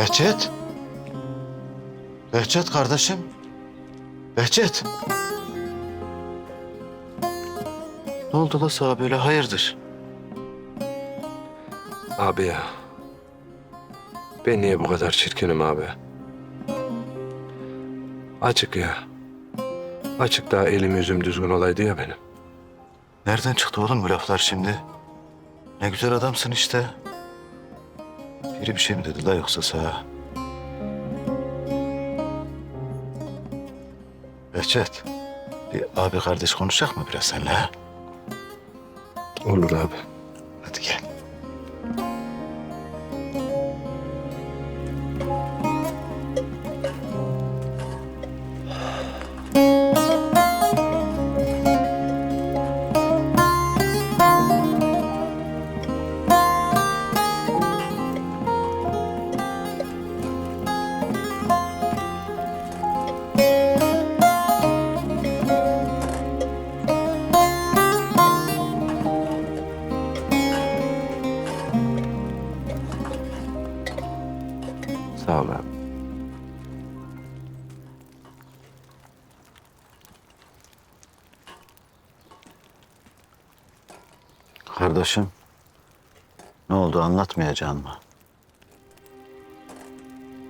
Behçet. Behçet kardeşim. Behçet. Ne oldu la sana böyle hayırdır? Abi ya. Ben niye bu kadar çirkinim abi? Açık ya. Açık daha elim yüzüm düzgün olaydı ya benim. Nereden çıktı oğlum bu laflar şimdi? Ne güzel adamsın işte. Biri bir şey mi dedi la yoksa sana? Behçet. Bir abi kardeş konuşacak mı biraz seninle? Olur abi. Kardeşim. Ne oldu anlatmayacaksın mı?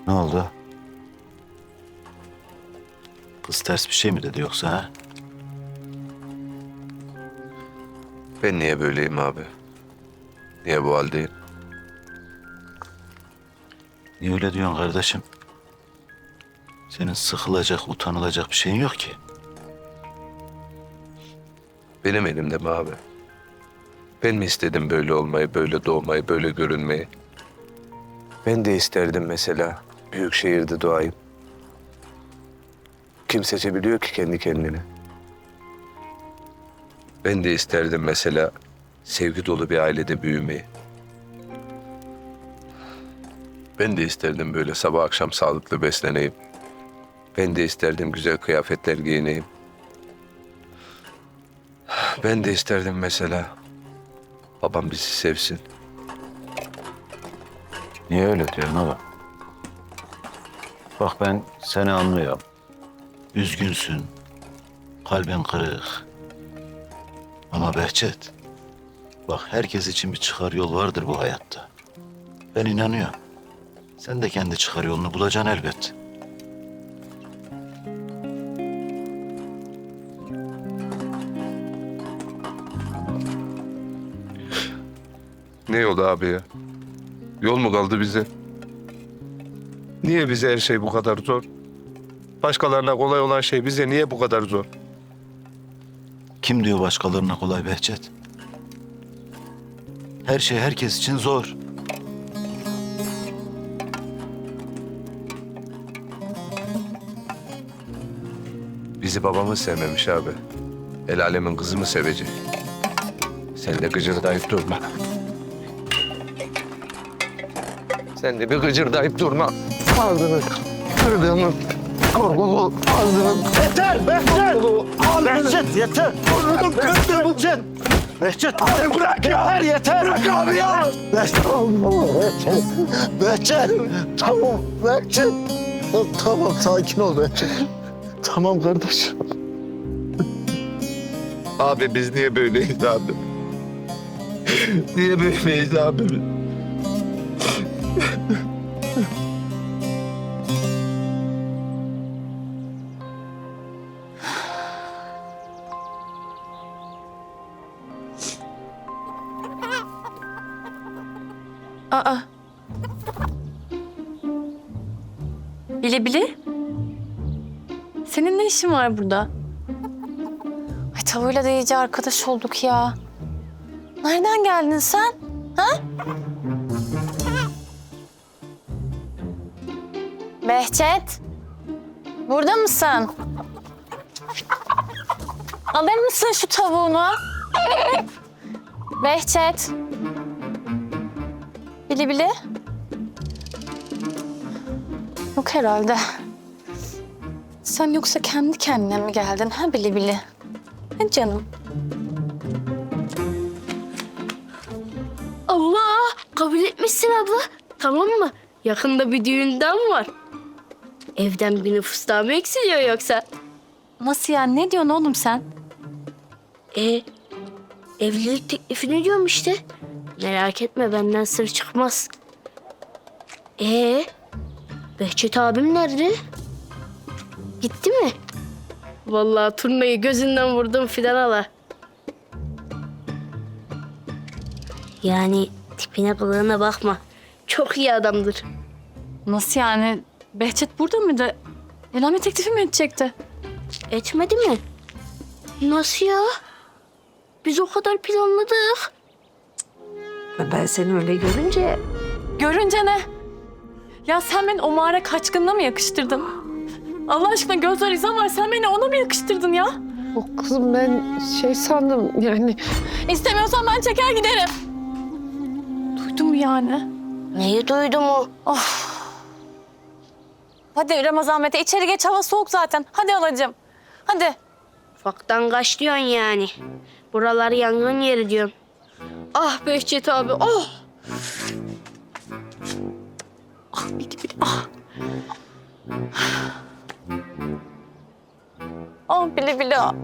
Ne oldu? Kız ters bir şey mi dedi yoksa ha? Ben niye böyleyim abi? Niye bu haldeyim? Niye öyle diyorsun kardeşim? Senin sıkılacak, utanılacak bir şeyin yok ki. Benim elimde mi abi? Ben mi istedim böyle olmayı, böyle doğmayı, böyle görünmeyi? Ben de isterdim mesela büyük şehirde doğayım. Kim seçebiliyor ki kendi kendini? Ben de isterdim mesela sevgi dolu bir ailede büyümeyi. Ben de isterdim böyle sabah akşam sağlıklı besleneyim. Ben de isterdim güzel kıyafetler giyineyim. Ben de isterdim mesela babam bizi sevsin. Niye öyle diyorsun oğlum? Bak ben seni anlıyorum. Üzgünsün. Kalbin kırık. Ama Behçet. Bak herkes için bir çıkar yol vardır bu hayatta. Ben inanıyorum. Sen de kendi çıkar yolunu bulacaksın elbet. Ne yolu abi ya? Yol mu kaldı bize? Niye bize her şey bu kadar zor? Başkalarına kolay olan şey bize niye bu kadar zor? Kim diyor başkalarına kolay Behçet? Her şey herkes için zor. Bizi babamız sevmemiş abi. El alemin kızı mı sevecek? Sen de gıcırdayıp durma. Sen de bir gıcırdayıp durma. Ağzını kırdığımı korkulu ağzını Yeter Behçet! Behçet yeter! Kırdım kırdım Behçet! Behçet! Abi bırak ya! Yeter yeter! Bırak abi ya! Behçet! Behçet! Behçet! Tamam Behçet! Tamam sakin ol Behçet. Tamam kardeşim. Abi biz niye böyleyiz abi? niye böyleyiz abi? biz? Aa. Bile bile. Senin ne işin var burada? Ay tavuyla da iyice arkadaş olduk ya. Nereden geldin sen? Ha? Behçet. Burada mısın? Alır mısın şu tavuğunu? Behçet. Bili bili. Yok herhalde. Sen yoksa kendi kendine mi geldin ha bili bili? Ha canım. Allah kabul etmişsin abla. Tamam mı? Yakında bir düğünden var. Evden bir nüfus daha mı eksiliyor yoksa? Nasıl yani? Ne diyorsun oğlum sen? E evlilik teklifini diyorum işte. Merak etme benden sır çıkmaz. E Behçet abim nerede? Gitti mi? Vallahi turnayı gözünden vurdum Fidan hala. Yani tipine kılığına bakma. Çok iyi adamdır. Nasıl yani? Behçet burada mıydı? Evlenme teklifi mi edecekti? Etmedi mi? Nasıl ya? Biz o kadar planladık. Ben seni öyle görünce Görünce ne? Ya sen beni o mağara kaçkınına mı yakıştırdın? Allah aşkına gözler izan var. Sen beni ona mı yakıştırdın ya? o kızım ben şey sandım yani İstemiyorsan ben çeker giderim. Duydun mu yani? Neyi duydum o? Hadi Ramazan Mete içeri geç hava soğuk zaten. Hadi alacağım. Hadi. Ufaktan kaç diyorsun yani. Buralar yangın yeri diyorsun. Ah Behçet abi, oh! Ah bili bili ah. Ah bili bili ah.